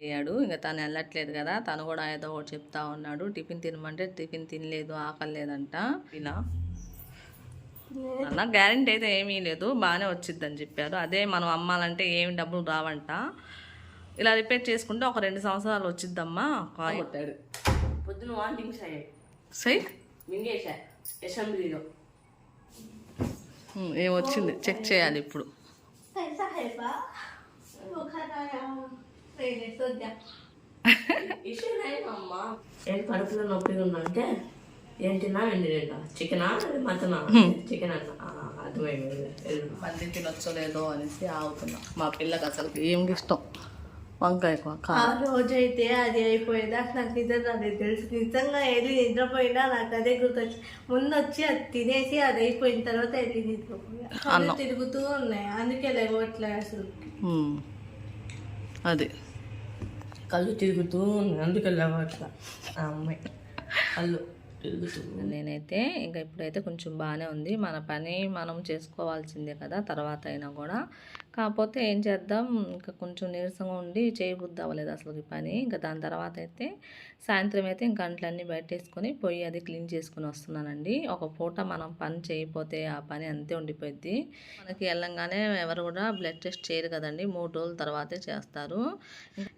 అయ్యాడు. ఇంకా తను వెళ్ళట్లేదు కదా తను కూడా ఏదో ఒకటి చెప్తా ఉన్నాడు. టిఫిన్ తినమంటే టిఫిన్ తినలేదు ఆకలి లేదంట ఇలా అన్న గ్యారంటీ అయితే ఏమీ లేదు బాగానే వచ్చిద్దని చెప్పారు. అదే మనం అమ్మాలంటే ఏమి డబ్బులు రావంట. ఇలా రిపేర్ చేసుకుంటే ఒక రెండు సంవత్సరాలు వచ్చిద్దమ్మా కాయ. కొట్టాడు. పొద్దున వాంటింగ్స్ అయ్యాయి సై? మింగేశా అసెంబ్లీలో ఏమొచ్చింది చెక్ చేయాలి ఇప్పుడు. ఇష్యూ అమ్మా ఏంటి కడుపులో నొప్పిగా ఉందంటే ఏంటినా ఎండి తింటా చికెనా? మటనా? చికెన్ అన్న. అర్థమైంది. మళ్ళీ తినొచ్చో లేదో అనేసి ఆగుతున్నా. మా పిల్లకి అసలు ఏం ఇష్టం? వంకాయ. ఆ రోజైతే అది అయిపోయింది. అసలు నాకు నిద్ర రాలేదు తెలుసు. నిజంగా వెళ్ళి నిద్రపోయినా నాకు అదే గుర్తొచ్చి ముందు వచ్చి అది తినేసి అది అయిపోయిన తర్వాత వెళ్ళి నిద్రపోయా? తిరుగుతూ ఉన్నాయి. అందుకే లేవట్లే అసలు. అది. కళ్ళు తిరుగుతూ ఉంది. అందుకే లేవట్లా ఆ అమ్మాయి కళ్ళు నేనైతే ఇంకా ఇప్పుడైతే కొంచెం బాగానే ఉంది. మన పని మనం చేసుకోవాల్సిందే కదా తర్వాత అయినా కూడా. కాకపోతే ఏం చేద్దాం? ఇంకా కొంచెం నీరసంగా ఉండి చేయబుద్ధి అవ్వలేదు అసలు ఈ పని. ఇంకా దాని తర్వాత అయితే సాయంత్రం అయితే ఇంకా అంట్లన్నీ బయటేసుకొని పొయ్యి అది క్లీన్ చేసుకుని వస్తున్నానండి. ఒక పూట మనం పని చేయకపోతే ఆ పని అంతే ఉండిపోద్ది మనకి వెళ్ళంగానే ఎవరు కూడా బ్లడ్ టెస్ట్ చేయరు కదండి. మూడు రోజుల తర్వాతే చేస్తారు.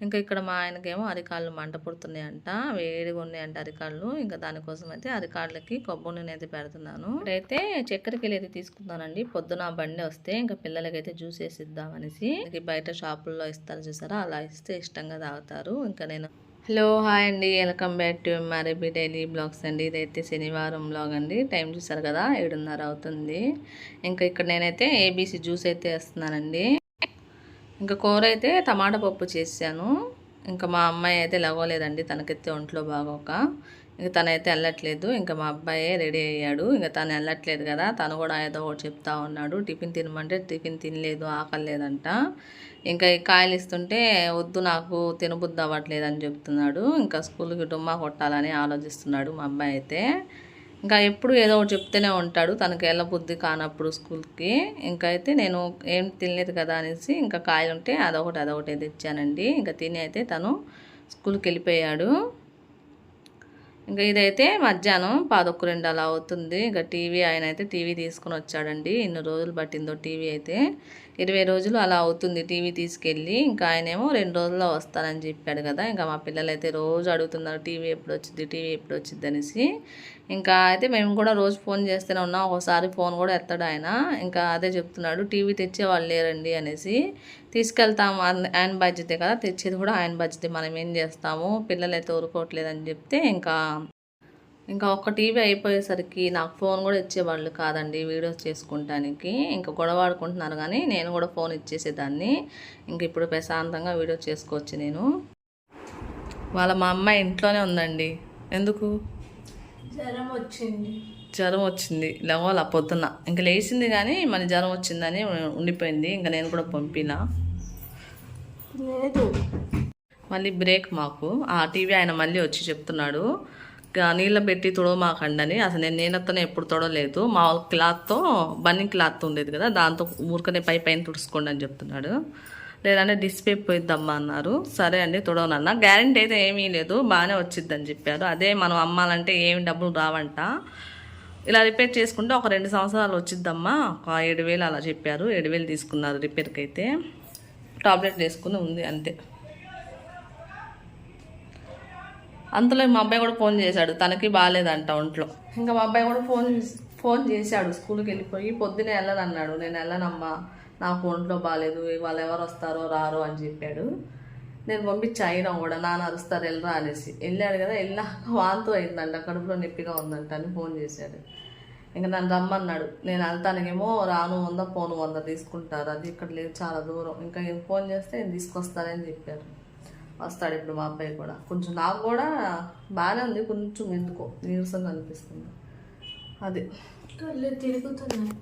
ఇంకా ఇక్కడ మా ఆయనకేమో అరికాళ్ళు మంట పుడుతున్నాయంట. వేడిగా ఉన్నాయంట అరికాళ్ళు. ఇంకా దానికోసం అయితే అరికాళ్ళకి కొబ్బరి నూనె అయితే పెడుతున్నాను. ఇక్కడైతే చక్కెరకి అయితే తీసుకున్నానండి పొద్దున ఆ బండి వస్తే ఇంకా పిల్లలకైతే జ్యూస్ వేసి ఇద్దామనేసి మనకి బయట షాపుల్లో ఇస్తారు చూసారా? అలా ఇస్తే ఇష్టంగా తాగుతారు. ఇంకా నేను హలో హాయ్ అండి. Welcome back to MRAB daily blogs అండి. ఇదైతే శనివారం బ్లాగ్ అండి. టైం చూసారు కదా? ఏడున్నర అవుతుంది. ఇంకా ఇక్కడ నేనైతే ఏబీసీ జ్యూస్ అయితే వేస్తున్నానండి. ఇంకా కూర అయితే టమాటా పప్పు చేశాను. ఇంకా మా అమ్మాయి అయితే లగవలేదండి తనకైతే ఒంట్లో బాగోక. ఇంకా తనైతే వెళ్ళట్లేదు. ఇంకా మా అబ్బాయే రెడీ అయ్యాడు. ఇంకా తను వెళ్ళట్లేదు కదా తను కూడా ఏదో ఒకటి చెప్తా ఉన్నాడు. టిఫిన్ తినమంటే టిఫిన్ తినలేదు ఆకలి ఇంకా ఈ కాయలు ఇస్తుంటే వద్దు నాకు తినబుద్ధి అవ్వట్లేదు అని చెప్తున్నాడు. ఇంకా స్కూల్కి డుమ్మా కొట్టాలని ఆలోచిస్తున్నాడు మా అబ్బాయి అయితే. ఇంకా ఎప్పుడు ఏదో ఒకటి చెప్తూనే ఉంటాడు. తనకి వెళ్ళబుద్ధి కానప్పుడు స్కూల్కి. ఇంకా అయితే నేను ఏం తినలేదు కదా అనేసి ఇంకా కాయలు ఉంటే అదొకటి అదొకటి తెచ్చానండి. ఇంకా తిని అయితే తను స్కూల్కి వెళ్ళిపోయాడు. ఇంకా ఇదైతే మధ్యాహ్నం పాదొక్కు రెండు అలా అవుతుంది. ఇంకా టీవీ ఆయన అయితే టీవీ తీసుకుని వచ్చాడండి. ఇన్ని రోజులు పట్టిందో టీవీ అయితే. ఇరవై రోజులు అలా అవుతుంది టీవీ తీసుకెళ్ళి ఇంకా ఆయనేమో రెండు రోజుల్లో వస్తానని చెప్పాడు కదా ఇంకా మా పిల్లలైతే రోజు అడుగుతున్నారు టీవీ ఎప్పుడు వచ్చింది టీవీ ఎప్పుడు వచ్చింది అనేసి. ఇంకా అయితే మేము కూడా రోజు ఫోన్ చేస్తూనే ఉన్నాం ఒకసారి ఫోన్ కూడా ఎత్తాడు ఆయన ఇంకా అదే చెప్తున్నాడు టీవీ తెచ్చేవాళ్ళు లేరండి అనేసి. తీసుకెళ్తాం ఆయన- బాధ్యతే కదా తెచ్చేది కూడా ఆయన బాధ్యతే మనం ఏం చేస్తాము పిల్లలు అయితే చెప్తే ఇంకా ఇంకా ఒక్క టీవీ అయిపోయేసరికి నాకు ఫోన్ కూడా ఇచ్చేవాళ్ళు కాదండి వీడియోస్ చేసుకుంటానికి. ఇంకా గొడవ ఆడుకుంటున్నారు కానీ నేను కూడా ఫోన్ ఇచ్చేసేదాన్ని. ఇంక ఇప్పుడు ప్రశాంతంగా వీడియో చేసుకోవచ్చు నేను. వాళ్ళ మా అమ్మాయి ఇంట్లోనే ఉందండి. ఎందుకు? జ్వరం వచ్చింది. జ్వరం వచ్చింది. లేవాల? పొద్దున్న. ఇంకా లేచింది కానీ మన జ్వరం వచ్చిందని ఉండిపోయింది. ఇంకా నేను కూడా పంపిన. లేదు. మళ్ళీ బ్రేక్ మాకు. ఆ టీవీ ఆయన మళ్ళీ వచ్చి చెప్తున్నాడు. "గా నీళ్ళ పెట్టి తుడవమాకండి అసలు నేను నీళ్ళతోనే ఎప్పుడు తొడలేదు మా క్లాత్తో బన్నింగ్ క్లాత్ ఉండేది కదా దాంతో ఊరికనే పై పైన తుడుచుకోండి అని చెప్తున్నాడు. లేదంటే డిస్ప్లే పోయిద్దమ్మా అన్నారు. సరే అండి తుడవనన్నా. గ్యారంటీ అయితే ఏమీ లేదు బాగానే వచ్చిద్దని చెప్పారు. అదే మనం అమ్మాలంటే ఏమి డబ్బులు రావంట. ఇలా రిపేర్ చేసుకుంటే ఒక రెండు సంవత్సరాలు వచ్చిద్దమ్మా. ఒక ఏడు వేలు అలా చెప్పారు. ఏడు వేలు తీసుకున్నారు రిపేర్కి అయితే టాబ్లెట్ వేసుకుని ఉంది అంతే. అంతలో మా అబ్బాయి కూడా ఫోన్ చేశాడు. తనకి బాగాలేదంట ఒంట్లో. ఇంకా మా అబ్బాయి కూడా ఫోన్ ఫోన్ చేశాడు. స్కూల్కి వెళ్ళిపోయి పొద్దునే వెళ్ళదన్నాడు నేను వెళ్ళనమ్మా నాకు ఒంట్లో బాగాలేదు వాళ్ళు ఎవరు వస్తారో రారో అని చెప్పాడు. నేను పంపించా అయినా కూడా నాన్న అరుస్తారు వెళ్ళరా అనేసి. వెళ్ళాడు కదా వెళ్ళాక వాంతో అయిందంట కడుపులో నొప్పిగా ఉందంట అని ఫోన్ చేశాడు. ఇంకా నన్ను రమ్మన్నాడు. నేను వెళ్తానికేమో రాను వంద పోను వంద తీసుకుంటారు. అది ఇక్కడ లేదు చాలా దూరం. ఇంకా ఫోన్ చేస్తే నేను తీసుకొస్తానని చెప్పారు. వస్తాడు ఇప్పుడు మా అబ్బాయి కూడా. కొంచెం నాకు కూడా బాగానే ఉంది కొంచెం ఎందుకో నీరసంగా అనిపిస్తుంది. అది. కళ్ళు తిరుగుతున్నాయి?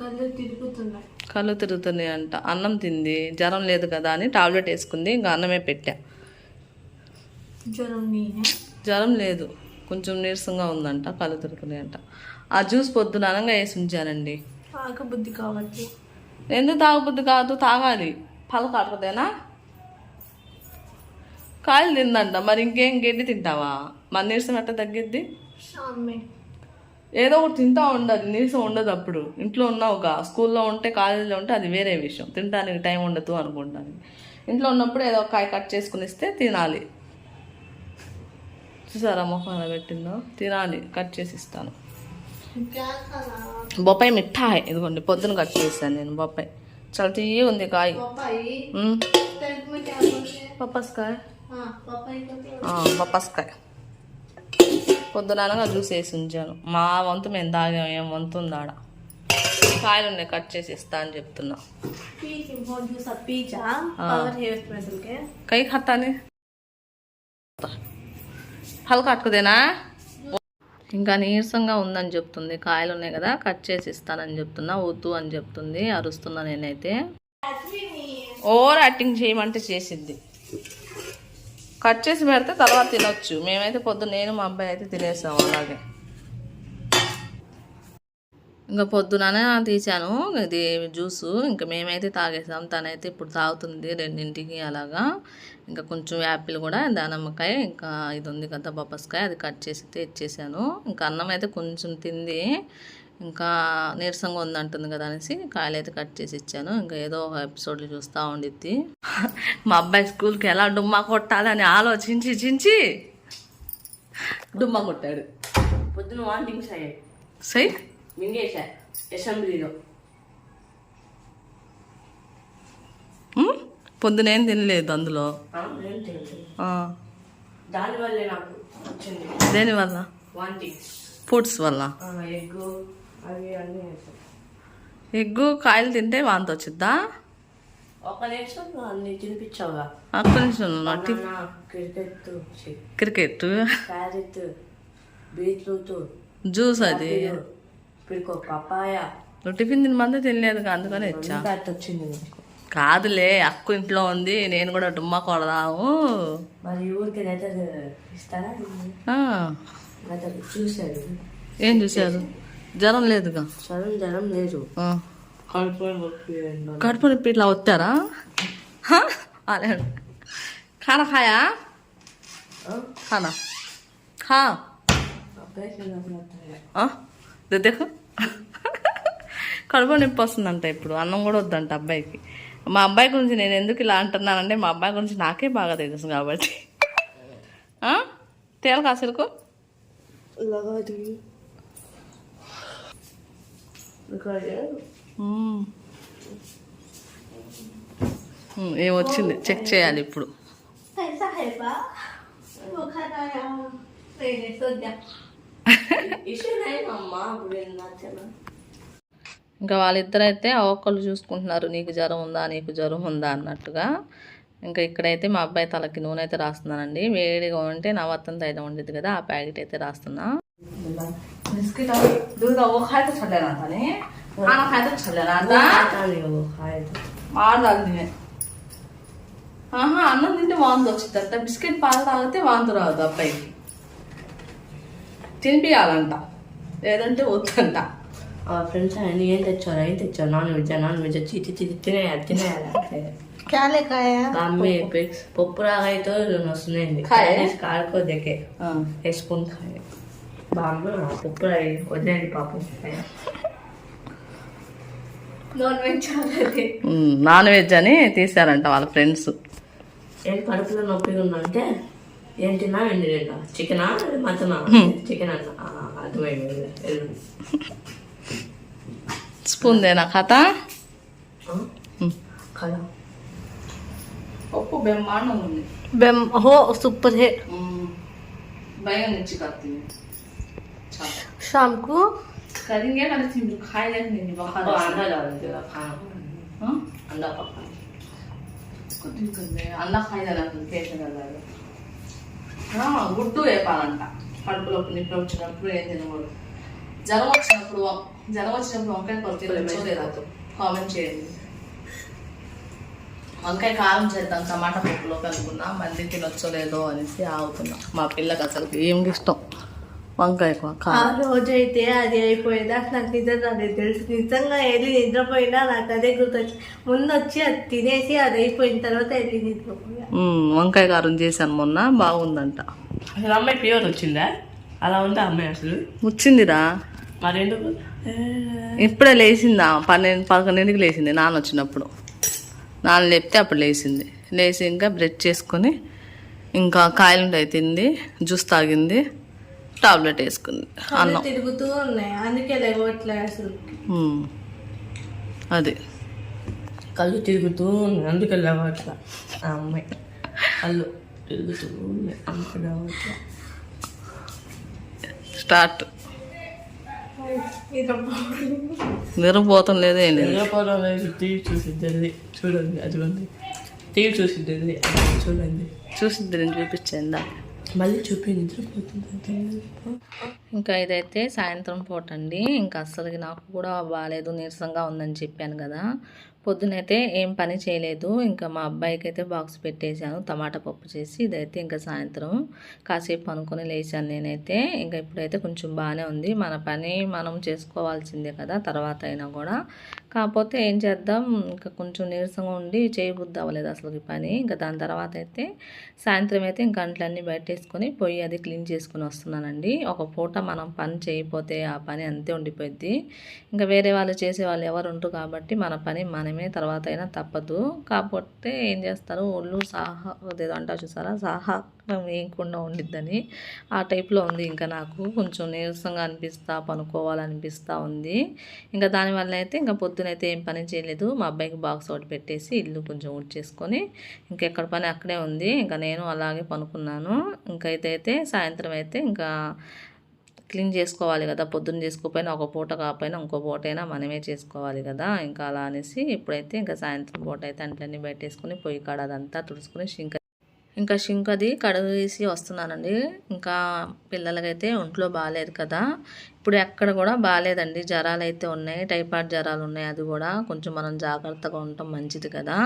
కళ్ళు తిరుగుతున్నాయి. కళ్ళు తిరుగుతున్నాయి అంట. అన్నం తింది జ్వరం లేదు కదా అని టాబ్లెట్ వేసుకుంది ఇంకా అన్నమే పెట్టా. జ్వరం జ్వరం లేదు కొంచెం నీరసంగా ఉందంట కళ్ళు తిరుగుతున్నాయి అంట. ఆ జ్యూస్ పొద్దున అనంగా వేసి ఉంచానండి. ఆకబుద్ధి కాబట్టి ఎందుకు తాగబుద్ది కాదు? తాగాలి. పలక అడగదేనా కాయలు తిందంట. మరి ఇంకేం గడ్డి తింటావా? మన నీరసం ఎట్లా తగ్గిద్ది? ఏదో ఒకటి తింటా ఉండదు నీరసం ఉండదు అప్పుడు. ఇంట్లో ఉన్నావుగా స్కూల్లో ఉంటే కాలేజీలో ఉంటే అది వేరే విషయం. తినడానికి టైం ఉండదు అనుకుంటాను. ఇంట్లో ఉన్నప్పుడు ఏదో కాయ కట్ చేసుకుని ఇస్తే తినాలి. చూసారా మొహం పెట్టిందో? తినాలి. కట్ చేసి ఇస్తాను. బొప్పాయి మిఠాయి. ఇదిగోండి పొద్దున కట్ చేశాను నేను బొప్పాయి. చాలా తీయ ఉంది కాయ. పప్పస్ కాయ బొప్పస్కాయ పొద్దునగా జ్యూస్ వేసి ఉంచాను. మా వంతు మేము తాగాం ఏం వంతు ఉంది ఆడ. కాయలు ఉన్నాయి కట్ చేసి ఇస్తా అని చెప్తున్నా. కై ఖాతాని హల్ కట్టుకుదేనా ఇంకా నీరసంగా ఉందని చెప్తుంది. కాయలు ఉన్నాయి కదా కట్ చేసి ఇస్తానని చెప్తున్నా. వద్దు అని చెప్తుంది. అరుస్తున్నా నేనైతే. ఓవర్ యాక్టింగ్ చేయమంటే చేసిద్ది. కట్ చేసి పెడితే తర్వాత తినొచ్చు. మేమైతే పొద్దున్న నేను మా అబ్బాయి అయితే తినేసాం అలాగే. ఇంకా పొద్దుననే తీసాను ఇది జ్యూస్. ఇంకా మేమైతే తాగేసాం. తనైతే ఇప్పుడు తాగుతుంది రెండింటికి అలాగా. ఇంకా కొంచెం యాపిల్ కూడా దానిమ్మకాయ ఇంకా ఇది ఉంది కదా బొప్పస్కాయ అది కట్ చేసి తెచ్చేసాను. ఇంకా అన్నం అయితే కొంచెం తింది. ఇంకా నీరసంగా ఉందంటుంది కదా అనేసి కాయలు అయితే కట్ చేసి ఇచ్చాను. ఇంకా ఏదో ఒక ఎపిసోడ్లు చూస్తూ ఉండిద్ది. మా అబ్బాయి స్కూల్కి ఎలా డుమ్మా కొట్టాలని ఆలోచించి చించి డుమ్మా కొట్టాడు. పొద్దున వాంటింగ్స్ అయ్యాయి సై? మింగేశా అసెంబ్లీలో పొద్దునేం తినలేదు అందులో? దానివల్లే నాకు వచ్చింది. దేనివల్ల? వాంటింగ్స్ ఫుడ్స్ వల్ల? ఎగ్ అవి అన్నీ ఎగ్గు కాయలు తింటే వాంతి వచ్చిద్దా? ఒక నిమిషం అన్ని తినిపించావుగా. నటి banana cricket cricket. Carrot beetroot juice అది. ఇప్పుడు పపాయ. నువ్వు టిఫిన్ తినమంటే తినలేదు అందుకని ఇచ్చా. కాదులే అక్కు ఇంట్లో ఉంది నేను కూడా డుమ్మా కొడదాము మరి ఊరికి లెటర్ ఇస్తారా? చూశాడు ఏం చూశారు? జ్వరం లేదుగా? సడన్ జ్వరం లేదు. కడుపు నొప్పి ఇట్లా వస్తారా? అదే ఖానా ఖాయా? ఖానా. ఖా. దేఖో కడుపు నొప్పి వస్తుందంట ఇప్పుడు. అన్నం కూడా వద్దంట అబ్బాయికి. మా అబ్బాయి గురించి నేను ఎందుకు ఇలా అంటున్నానంటే మా అబ్బాయి గురించి నాకే బాగా తెలుసు కాబట్టి. ఆ? తేలు ఏమొచ్చింది చెక్ చేయాలి ఇప్పుడు ఇంకా వాళ్ళిద్దరైతే ఒక్కళ్ళు చూసుకుంటున్నారు. నీకు జ్వరం ఉందా నీకు జ్వరం ఉందా అన్నట్టుగా. ఇంకా ఇక్కడైతే మా అబ్బాయి తలకి నూనె అయితే రాస్తున్నానండి. వేడిగా ఉంటే నా వత్తంత అయితే ఉండేది కదా ఆ ప్యాకెట్ అయితే రాస్తున్నా. బిస్కెట్ दूध वो खाए तो छल्ले ना था ने खाना खाए तो छल्ले ना था खाता नहीं वो खाए तो మాడదాలి ఆహా అన్నం తింటే వాంతి వచ్చిందంట బిస్కెట్ పాలు తాగితే వాంతి రాదు అబ్బాయికి తినిపియాలంట లేదంటే వద్దంట और फ्रेंड्स అన్ని ఏం తెచ్చారు ఏం తెచ్చారు non veg non veg Chitti Chitti తినేయాలి తినేయాలి क्या लेकर आया మమ్మీ పిక్స్ పప్పు రాగైతే వస్తున్నాయండి खाए? కారుకో దగ్గే వేసుకొని ఖాయ బాగా ఉప్పు వదిలేండి పాపం. నాన్ వెజ్ నాన్ వెజ్ అని తీసారంట వాళ్ళ ఫ్రెండ్స్. ఏం కడుపులో నొప్పిగా ఉందంటే ఏంటినా ఎండి నిండా చికెనా మటనా? చికెన్ అంట అర్థమైంది. స్పూన్ దేనా కథ కథ ఒప్పు బ్రహ్మాండం ఉంది. బ్రహ్మ హో సూపర్ హే. భయం నుంచి కత్తింది शाम को కరింగే కదా తిండు ఖాయలేదు నేను पापा अंडा डाल देगा खाना अंडा पापा అన్న ఖాయలేదు కేసరి గుడ్డు వేపాలంట కడుపులో నొప్పి వచ్చినప్పుడు ఏం తినకూడదు జ్వరం వచ్చినప్పుడు జ్వరం వచ్చినప్పుడు వంకాయ కొరత తినొచ్చో లేదా కామెంట్ చేయండి వంకాయ కారం చేద్దాం టమాటా పప్పులో కలుపుకున్నా మళ్ళీ తినొచ్చో లేదో అనేసి ఆగుతున్నా మా పిల్లకి అసలు ఏం ఇష్టం వంకాయ కూర ఆ రోజు అయితే అది అయిపోయేదాకా నాకు నిద్ర రాలేదు తెలుసు. నిజంగా వెళ్ళి నిద్రపోయినా నాకు అదే గుర్తొచ్చి ముందు వచ్చి అది తినేసి అది అయిపోయిన తర్వాత వెళ్ళి నిద్రపోయా వంకాయ కారం చేశాను మొన్న బాగుందంట. అసలు అమ్మాయి ప్యూర్ వచ్చిందా? అలా ఉందా అమ్మాయి అసలు? వచ్చిందిరా. మరెందుకు? ఇప్పుడే లేచిందా? పన్నెండు పదకొండింటికి లేచింది నాన్న వచ్చినప్పుడు. నాన్న లేపితే అప్పుడు లేచింది. లేచి ఇంకా బ్రెడ్ చేసుకొని ఇంకా కాయలు ఉంటాయి తింది జ్యూస్ తాగింది. టాబ్లెట్ వేసుకుంది. అన్నం. తిరుగుతూ ఉన్నాయి. అందుకే లేవట్లే అసలు. అది. కళ్ళు తిరుగుతూ ఉంది అందుకే లేవట్లా ఆ అమ్మాయి. కళ్ళు తిరుగుతూ అందుకే లేవట్లా స్టార్ట్. నిరపోతం లేదు ఏం లేదు నిద్రపోవడం లేదు. టీవీ చూసిద్దరిది చూడండి అదిగోండి. టీవీ చూసిద్దరిది చూడండి. చూసిద్ది నేను చూపించిందా మళ్ళీ చూపి నిద్రపోతుంది. ఇంకా ఇదైతే సాయంత్రం పూట అండి. ఇంకా అస్సలు నాకు కూడా బాగాలేదు నీరసంగా ఉందని చెప్పాను కదా. పొద్దునైతే ఏం పని చేయలేదు. ఇంకా మా అబ్బాయికి అయితే బాక్స్ పెట్టేశాను. టమాటా పప్పు చేసి ఇదైతే ఇంకా సాయంత్రం కాసేపు అనుకుని లేచాను నేనైతే. ఇంకా ఇప్పుడైతే కొంచెం బాగానే ఉంది. మన పని మనం చేసుకోవాల్సిందే కదా తర్వాత అయినా కూడా. కాకపోతే ఏం చేద్దాం? ఇంకా కొంచెం నీరసంగా ఉండి చేయబుద్ధి అవ్వలేదు అసలు ఈ పని. ఇంకా దాని తర్వాత అయితే సాయంత్రం అయితే ఇంకా అంట్లన్నీ బయటేసుకొని పొయ్యి అది క్లీన్ చేసుకుని వస్తున్నానండి. ఒక పూట మనం పని చేయకపోతే ఆ పని అంతే ఉండిపోద్ది ఇంకా వేరే వాళ్ళు చేసే వాళ్ళు ఎవరు ఉంటారు కాబట్టి మన పని మన మనమే తర్వాత అయినా తప్పదు. కాకపోతే ఏం చేస్తారు? ఒళ్ళు సాహా ఏదో అంటారు చూసారా? సాహసం వేయకుండా ఉండిద్దని ఆ టైప్లో ఉంది ఇంకా నాకు. కొంచెం నీరసంగా అనిపిస్తా పనుకోవాలనిపిస్తూ ఉంది. ఇంకా దానివల్ల అయితే ఇంకా పొద్దునైతే ఏం పని చేయలేదు. మా అబ్బాయికి బాక్స్ ఒకటి పెట్టేసి ఇల్లు కొంచెం ఉడ్చేసుకొని ఇంకెక్కడ పని అక్కడే ఉంది. ఇంకా నేను అలాగే పనుకున్నాను. ఇంకైతే అయితే సాయంత్రం అయితే ఇంకా క్లీన్ చేసుకోవాలి కదా పొద్దున్న చేసుకోకపోయినా ఒక పూట కాకపోయినా ఇంకో పూట అయినా మనమే చేసుకోవాలి కదా ఇంకా అలా అనేసి ఇప్పుడైతే ఇంకా సాయంత్రం పూట అయితే అంట్లన్నీ పెట్టేసుకుని పొయ్యి కాడ అదంతా తుడుచుకుని షింక ఇంకా షింక్ అది కడుగేసి వస్తున్నానండి. ఇంకా పిల్లలకైతే ఒంట్లో బాగాలేదు కదా ఇప్పుడు ఎక్కడ కూడా బాగాలేదండి జ్వరాలు అయితే ఉన్నాయి టైఫాయిడ్ జ్వరాలు ఉన్నాయి అది కూడా కొంచెం మనం జాగ్రత్తగా ఉండటం మంచిది కదా.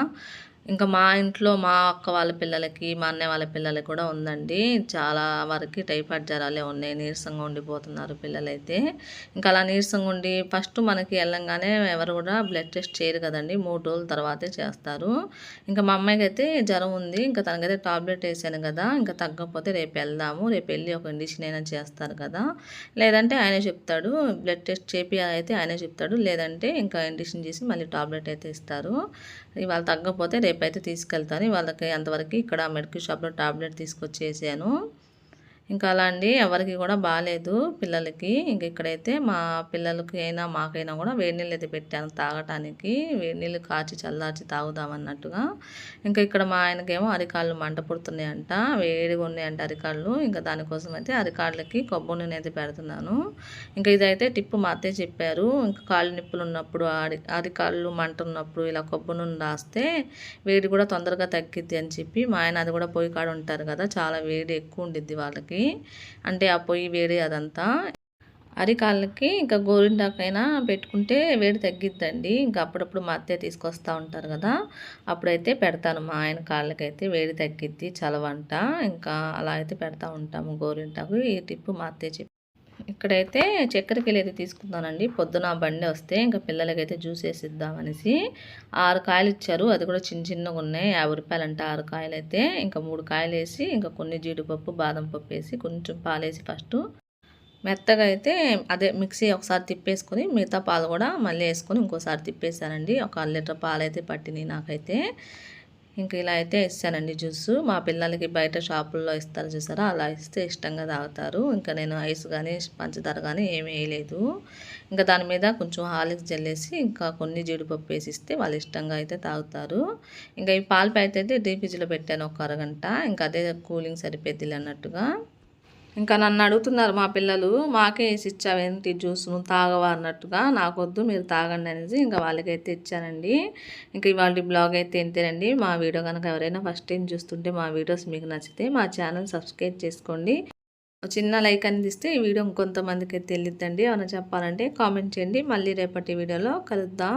ఇంకా మా ఇంట్లో మా అక్క వాళ్ళ పిల్లలకి మా అన్నయ్య వాళ్ళ పిల్లలకి కూడా ఉందండి. చాలా వరకు టైఫాయిడ్ జ్వరాలే ఉన్నాయి. నీరసంగా ఉండిపోతున్నారు పిల్లలైతే. ఇంకా అలా నీరసంగా ఉండి ఫస్ట్ మనకి వెళ్ళంగానే ఎవరు కూడా బ్లడ్ టెస్ట్ చేయరు కదండి. మూడు రోజుల తర్వాతే చేస్తారు. ఇంకా మా అమ్మాయికి అయితే జ్వరం ఉంది. ఇంకా తనకైతే టాబ్లెట్ వేసాను కదా. ఇంకా తగ్గకపోతే రేపు వెళ్దాము. రేపు వెళ్ళి ఒక ఇండిషన్ అయినా చేస్తారు కదా. లేదంటే ఆయనే చెప్తాడు. బ్లడ్ టెస్ట్ చేపి అయితే ఆయనే చెప్తాడు. లేదంటే ఇంకా ఇండిషన్ చేసి మళ్ళీ టాబ్లెట్ అయితే ఇస్తారు. ఇవాళ తగ్గకపోతే రేపైతే తీసుకెళ్తాను. వాళ్ళకి అంతవరకు ఇక్కడ మెడికల్ షాప్లో టాబ్లెట్ తీసుకొచ్చేసాను. ఇంకా అలా అండి ఎవరికి కూడా బాగాలేదు పిల్లలకి. ఇంక ఇక్కడైతే మా పిల్లలకి అయినా మాకైనా కూడా వేడి నీళ్ళు అయితే పెట్టాను తాగటానికి. వేడి నీళ్ళు కాచి చల్లార్చి తాగుదామన్నట్టుగా. ఇంకా ఇక్కడ మా ఆయనకేమో అరికాళ్ళు మంట పుడుతున్నాయంట వేడిగా ఉన్నాయంట అరికాళ్ళు. ఇంకా దానికోసం అయితే అరికాళ్ళకి కొబ్బరి నూనె అయితే పెడుతున్నాను. ఇంకా ఇదైతే టిప్పు మా అత్తే చెప్పారు. ఇంకా కాళ్ళు నిప్పులు ఉన్నప్పుడు అరి అరికాళ్ళు మంట ఉన్నప్పుడు ఇలా కొబ్బరి నూనె రాస్తే వేడి కూడా తొందరగా తగ్గిద్ది అని చెప్పి మా ఆయన అది కూడా పోయి కాడ ఉంటారు కదా చాలా వేడి ఎక్కువ ఉండిద్ది వాళ్ళకి. అంటే ఆ పొయ్యి వేడి అదంతా. అరికాళ్ళకి ఇంకా గోరింటాకైనా పెట్టుకుంటే వేడి తగ్గిద్దండి. ఇంకా అప్పుడప్పుడు మా అత్తయ్య తీసుకొస్తూ ఉంటారు కదా. అప్పుడైతే పెడతాను. మా ఆయన కాళ్ళకైతే వేడి తగ్గిద్ది చలవంట. ఇంకా అలా అయితే పెడతా ఉంటాము గోరింటాకు. ఈ టిప్పు మా అత్తయ్య ఇక్కడైతే చక్కెరకేళి అయితే తీసుకున్నానండి పొద్దున బండి వస్తే ఇంకా పిల్లలకైతే జ్యూస్ వేసిద్దామనేసి ఆరు కాయలు ఇచ్చారు. అది కూడా చిన్న చిన్నగా ఉన్నాయి. యాభై రూపాయలు అంటే ఆరు కాయలు అయితే. ఇంకా మూడు కాయలు వేసి ఇంకా కొన్ని జీడిపప్పు బాదం పప్పు వేసి కొంచెం పాలేసి ఫస్ట్ మెత్తగా అయితే అదే మిక్సీ ఒకసారి తిప్పేసుకొని మిగతా పాలు కూడా మళ్ళీ వేసుకొని ఇంకోసారి తిప్పేసానండి ఒక లీటర్ పాలు అయితే పట్టినాయి నాకైతే. ఇంకా ఇలా అయితే ఇస్తానండి జ్యూస్. మా పిల్లలకి బయట షాపుల్లో ఇస్తారు చూసారా? అలా ఇస్తే ఇష్టంగా తాగుతారు. ఇంకా నేను ఐస్ కానీ పంచదార కానీ ఏమీ వేయలేదు. ఇంకా దాని మీద కొంచెం హాలిక్స్ జల్లేసి ఇంకా కొన్ని జీడిపప్పు వేసి ఇస్తే వాళ్ళు ఇష్టంగా అయితే తాగుతారు. ఇంకా ఈ పాల ప్యాకెట్ అయితే డీ పెట్టాను ఒక అరగంట. ఇంకా అదే కూలింగ్ సరిపోద్దిలే అన్నట్టుగా. ఇంకా నన్ను అడుగుతున్నారు మా పిల్లలు మాకే వేసి ఇచ్చావేంటి జ్యూస్? నువ్వు తాగవా? అన్నట్టుగా నాకొద్దు మీరు తాగండి అనేసి ఇంకా వాళ్ళకైతే ఇచ్చానండి. ఇంకా ఇవాళ బ్లాగ్ అయితే ఎంతేనండి మా వీడియో కనుక ఎవరైనా ఫస్ట్ టైం చూస్తుంటే మా వీడియోస్ మీకు నచ్చితే మా ఛానల్ సబ్స్క్రైబ్ చేసుకోండి. చిన్న లైక్ అందిస్తే ఈ వీడియో ఇంకొంతమందికి తెలియద్దండి. ఏమైనా చెప్పాలంటే కామెంట్ చేయండి. మళ్ళీ రేపటి వీడియోలో కలుద్దాం.